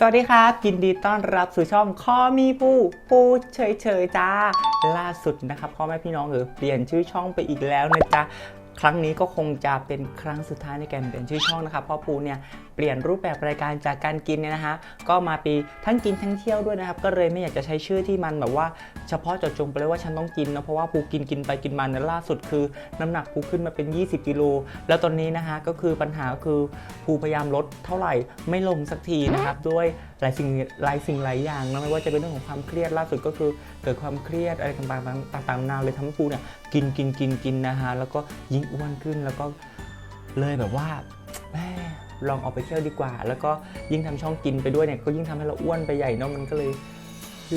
สวัสดีครับยินดีต้อนรับสู่ช่องคอมีปูปูเฉยเฉยๆจ้า ล่าสุดนะครับพ่อแม่พี่น้องเออเปลี่ยนชื่อช่องไปอีกแล้วนะจ๊ะครั้งนี้ก็คงจะเป็นครั้งสุดท้ายในการเปลี่ยนชื่อช่องนะครับพ่อปูเนี่ย เปลี่ยนรูปแบบรายการจากการกินเนี่ยนะฮะก็มาปีทั้งกินทั้งเที่ยวด้วยนะครับ ก็เลยไม่อยากจะใช้ชื่อที่มันแบบว่าเฉพาะเจาะจงไปเลยว่าฉันต้องกินนะเพราะว่าปูกินกินไปกินมาเนี่ยล่าสุดคือ น้ำหนักปูขึ้นมาเป็น 20กิโลแล้วตอนนี้นะฮะก็คือปัญหาก็คือปูพยายามลดเท่าไหร่ไม่ลงสักทีนะครับด้วยหลายสิ่งหลายสิ่งหลายอย่างนะไม่ว่าจะเป็นเรื่องของความเครียดล่าสุดก็คือเกิดความเครียดอะไรต่างๆต่างๆนานาเลยทำให้ปูเนี่ยกินกินกินกินนะฮะแล้วก็ยิ่งอ้วนขึ้นแล้วก็เลยแบบว่าแม่ ลองออกไปเที่ยวดีกว่า แล้วก็ยิ่งทำช่องกินไปด้วยเนี่ยก็ยิ่งทำให้เราอ้วนไปใหญ่เนาะมันก็เลย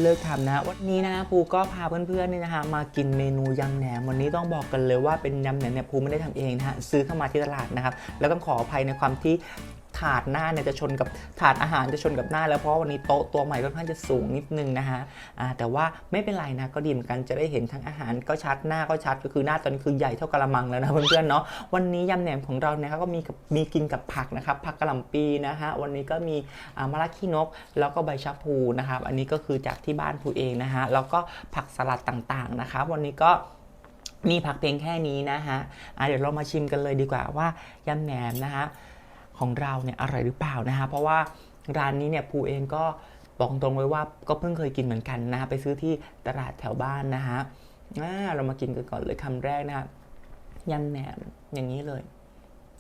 เลิกทำนะ วันนี้นะภูก็พาเพื่อนๆนี่นะคะมากินเมนูยำแหนมวันนี้ต้องบอกกันเลยว่าเป็นยำแหนมเนี่ยภูไม่ได้ทำเองนะฮะซื้อเข้ามาที่ตลาดนะครับแล้วต้องขออภัยในความที่ ถาดหน้าเนี่ยจะชนกับถาดอาหารจะชนกับหน้า แล้วเพราะวันนี้โต๊ะตัวใหม่ค่อนข้างจะสูงนิดนึงนะฮะแต่ว่าไม่เป็นไรนะก็ดีเหมือนกันจะได้เห็นทั้งอาหารก็ชัดหน้าก็ชัดก็คือหน้าตอนคือใหญ่เท่ากระมังแล้วนะเพื่อนๆเนาะวันนี้ยำแหนมของเราเนี่ยก็มีกับมีกินกับผักนะครับผักกะหล่ำปีนะฮะวันนี้ก็มีมะระขี้นก แล้วก็ใบชะพูนะครับอันนี้ก็คือจากที่บ้านพูเองนะฮะแล้วก็ผักสลัดต่างๆนะครับวันนี้ก็มีผักเพียงแค่นี้นะฮะะเดี๋ยวเรามาชิมกันเลยดีกว่าว่ายำแหนมนะฮะ ของเราเนี่ยอร่อยหรือเปล่านะฮะเพราะว่าร้านนี้เนี่ยภูเองก็บอกตรงเลยว่าก็เพิ่งเคยกินเหมือนกันนะฮะไปซื้อที่ตลาดแถวบ้านนะฮะอ่าเรามากินกันก่อนเลยคำแรกนะครับยำแหนมอย่างนี้เลย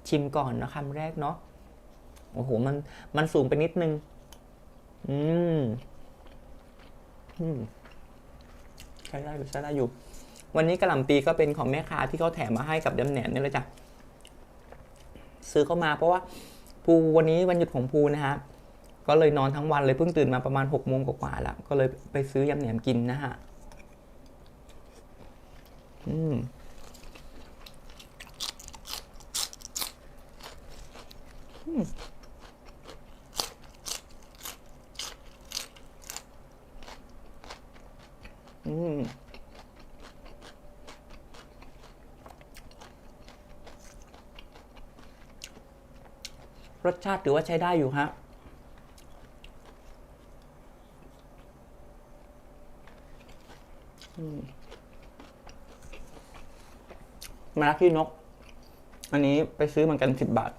ชิมก่อนนะคำแรกเนาะโอ้โหมันมันสูงไปนิดนึง อืมอืมใช้ได้อยู่ใช้ได้อยู่ วันนี้กระหล่ำปีก็เป็นของแม่ค้าที่เขาแถมมาให้กับยำแหนมนี่เลยจ้ะ ซื้อเข้ามาเพราะว่าภูวันนี้วันหยุดของภูนะฮะก็เลยนอนทั้งวันเลยเพิ่งตื่นมาประมาณหกโมงกว่าๆแล้ว ก็เลยไปซื้อยำแหนมกินนะฮะอืมอืม รสชาติถือว่าใช้ได้อยู่ฮะมาลักขี้นก อันนี้ไปซื้อเหมือนกันสิบบาท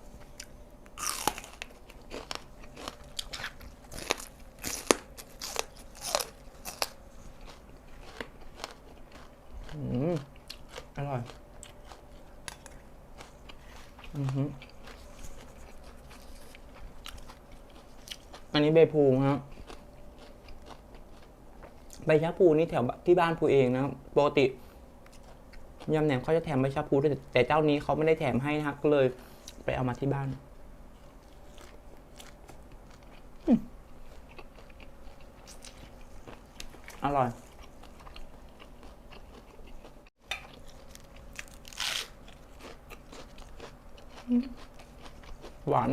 อืม อร่อย อือหือ อันนี้ใบพูครับใบชะพูนี่แถวที่บ้านพูเองนะครับปกติยำแหนมเขาจะแถมใบชะพูด้วยแต่เจ้านี้เขาไม่ได้แถมให้นะก็เลยไปเอามาที่บ้านอร่อย หวาน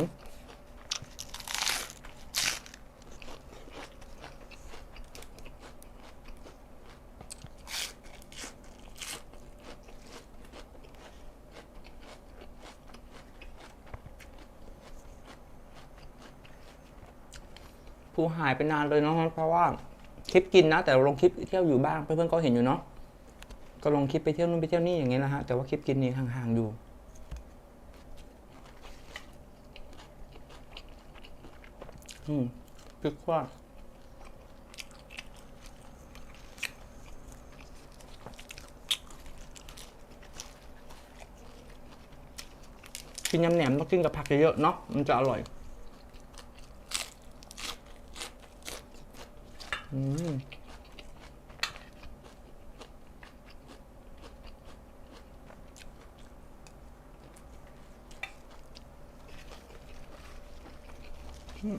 ูหายไปนานเลยเนาะเพราะว่าคลิปกินนะ แต่ลงคลิปเที่ยวอยู่บ้างเพื่อนๆก็เห็นอยู่เนาะก็ลงคลิปไปเที่ยวนู่นไปเที่ยวนี่อย่างเงี้ยนะฮะแต่ว่าคลิปกินนี่ห่างๆอยู่อืมพริกว่ากินยำแหนมต้องกินกับผักเยอะๆเนาะมันจะอร่อย อืม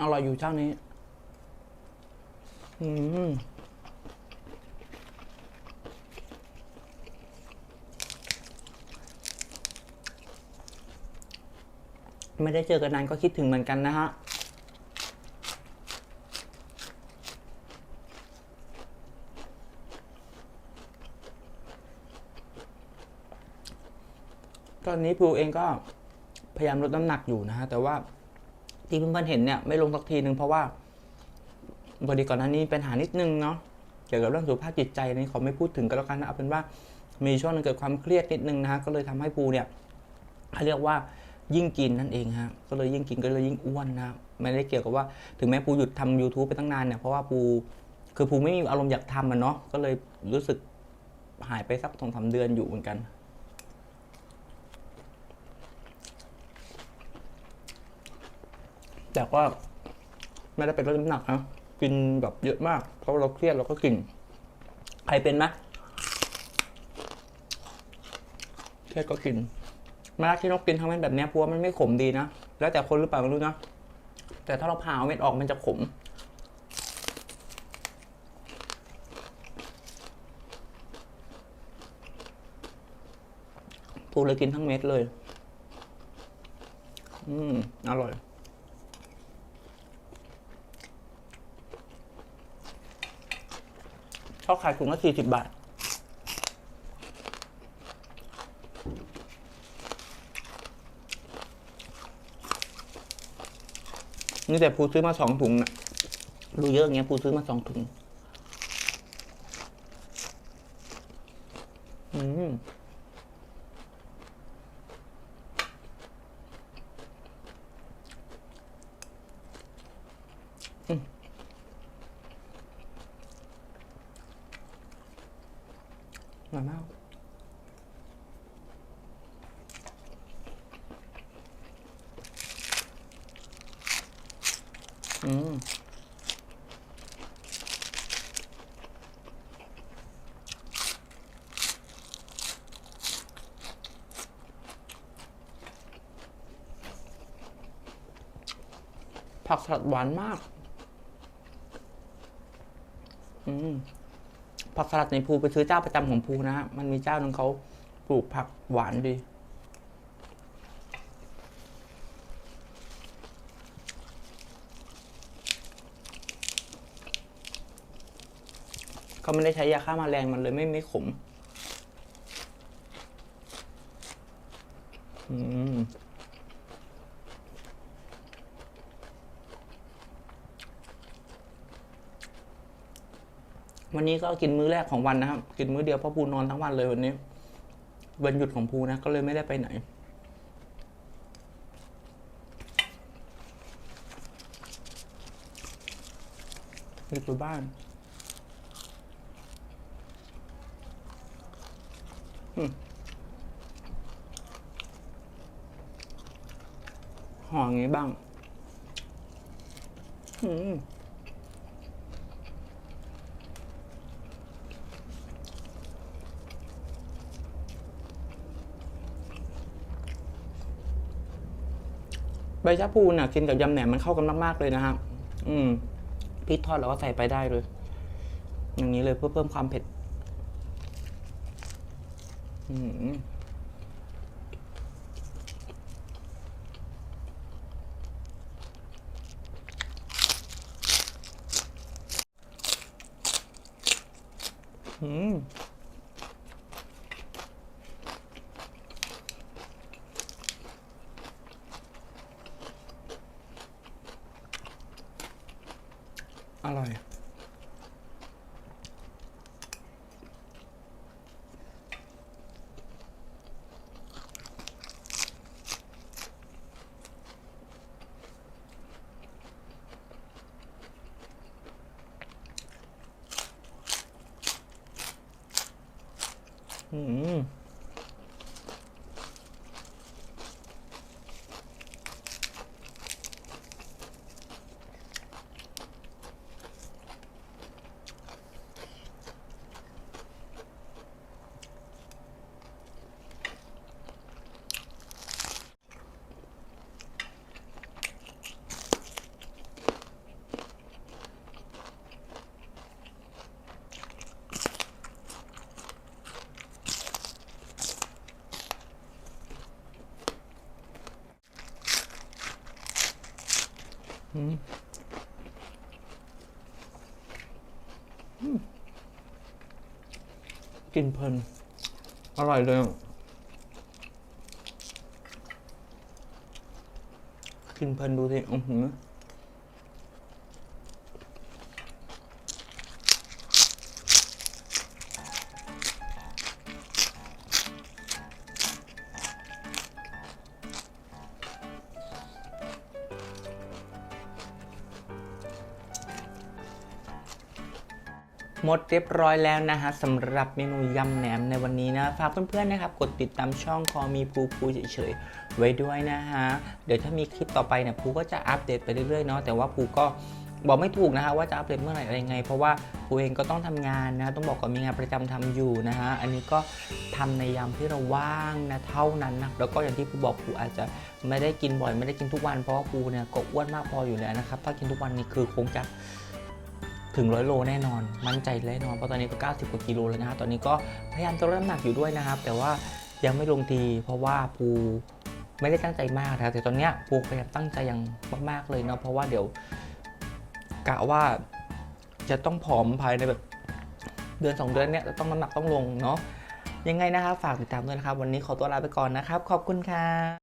อร่อยอยู่เจ้านี้ อืมไม่ได้เจอกันนานก็คิดถึงเหมือนกันนะฮะ ตอนนี้ภูเองก็พยายามลดน้ำหนักอยู่นะฮะ แต่ว่า ที่เพื่อนๆเห็นเนี่ยไม่ลงสักทีนึงเพราะว่าบอดีก่อนหน้านี้เป็นปัญหานิดนึงเนาะเกี่ยวกับเรื่องสุขภาพจิตใจนี่ขอไม่พูดถึงกันแล้วกันนะเอาเป็นว่ามีช่วงนึงเกิดความเครียดนิดนึงนะฮะก็เลยทำให้ภูเนี่ยเขาเรียกว่ายิ่งกินนั่นเองฮะก็เลยยิ่งกินก็เลยยิ่งอ้วนนะไม่ได้เกี่ยวกับว่าถึงแม้ภูหยุดทำ YouTube ไปตั้งนานเนี่ยเพราะว่าภูคือภูไม่มีอารมณ์อยากทำมันเนาะก็เลยรู้สึกหายไปสักสองสามเดือนอยู่เหมือนกัน แต่ว่าไม่ได้เป็นลดน้ำหนักนะกินแบบเยอะมาก เพราะเราเครียดเราก็กิน ใครเป็นไหมเครียดก็กินเวลาที่เรากินทั้งเม็ดแบบนี้เพราะว่ามันไม่ขมดีนะ แล้วแต่คนหรือเปล่าไม่รู้นะ แต่ถ้าเราผ่าเอาเม็ดออกมันจะขมปูเลยกินทั้งเม็ดเลย อืม อร่อย เขาขายถุงละสี่สิบบาท นี่แต่ภูซื้อมาสองถุงนะดูเยอะอย่างเงี้ยภูซื้อมาสองถุง อืม อร่อยมากอืมผักสลัดหวานมาก อืม ผักสลัดในภูไปซื้อเจ้าประจำของภูนะฮะมันมีเจ้าหนึงเขาปลูกผักหวานดี เขาไม่ได้ใช้ยาฆ่ามาแมลงมันเลยไม่ไม่ขม อืม วันนี้ก็กินมื้อแรกของวันนะครับ กินมื้อเดียวเพราะภูนอนทั้งวันเลยวันนี้ วันหยุดของภูนะก็เลยไม่ได้ไปไหน อยู่ที่บ้าน ห่อองี้บ้าง อืม ใบชะพูน่ะกินกับยำแหนมมันเข้ากันมากๆเลยนะครับอืมพริกทอดเราก็ใส่ไปได้เลย อย่างนี้เลยเพื่อเพิ่มความเผ็ดอืมอืม อร่อย อืม กินเพลิน อร่อยเลย กินเพลินดูสิอือหือ หมดเรียบร้อยแล้วนะฮะสำหรับเมนูยำแหนมในวันนี้นะฝากเพื่อนๆนะครับ กดติดตามช่องคอมีภูภูเฉยๆไว้ด้วยนะฮะเดี๋ยวถ้ามีคลิปต่อไปเนี่ยภูก็จะอัปเดตไปเรื่อยๆเนาะแต่ว่าภูก็บอกไม่ถูกนะฮะว่าจะอัปเดตเมื่อไหร่อะไรไง เพราะว่าภูเองก็ต้องทำงานนะต้องบอกก่อนมีงานประจำทำอยู่นะฮะอันนี้ก็ทำในยามที่เราว่างนะเท่านั้นนะแล้วก็อย่างที่ภูบอกภูอาจจะไม่ได้กินบ่อยไม่ได้กินทุกวันเพราะว่าภูเนี่ยก็อ้วนมากพออยู่แล้วนะครับถ้ากินทุกวันนี่คือคงจะ ถึงร้อยโลแน่นอน มั่นใจแน่นอนเพราะตอนนี้ก็ 90 กว่ากิโลแล้วนะครับตอนนี้ก็พยายามจะลดน้ำหนักอยู่ด้วยนะครับ แต่ว่ายังไม่ลงทีเพราะว่าภูไม่ได้ตั้งใจมากนะครับแต่ตอนเนี้ยภูพยายามตั้งใจอย่างมากๆเลยเนาะเพราะว่าเดี๋ยวกะว่าจะต้องผอมภายในแบบเดือน 2 เดือนเนี้ยจะต้องน้ำหนักต้องลงเนาะยังไงนะครับฝากติดตามด้วยนะครับ วันนี้ขอตัวลาไปก่อนนะครับ ขอบคุณครับ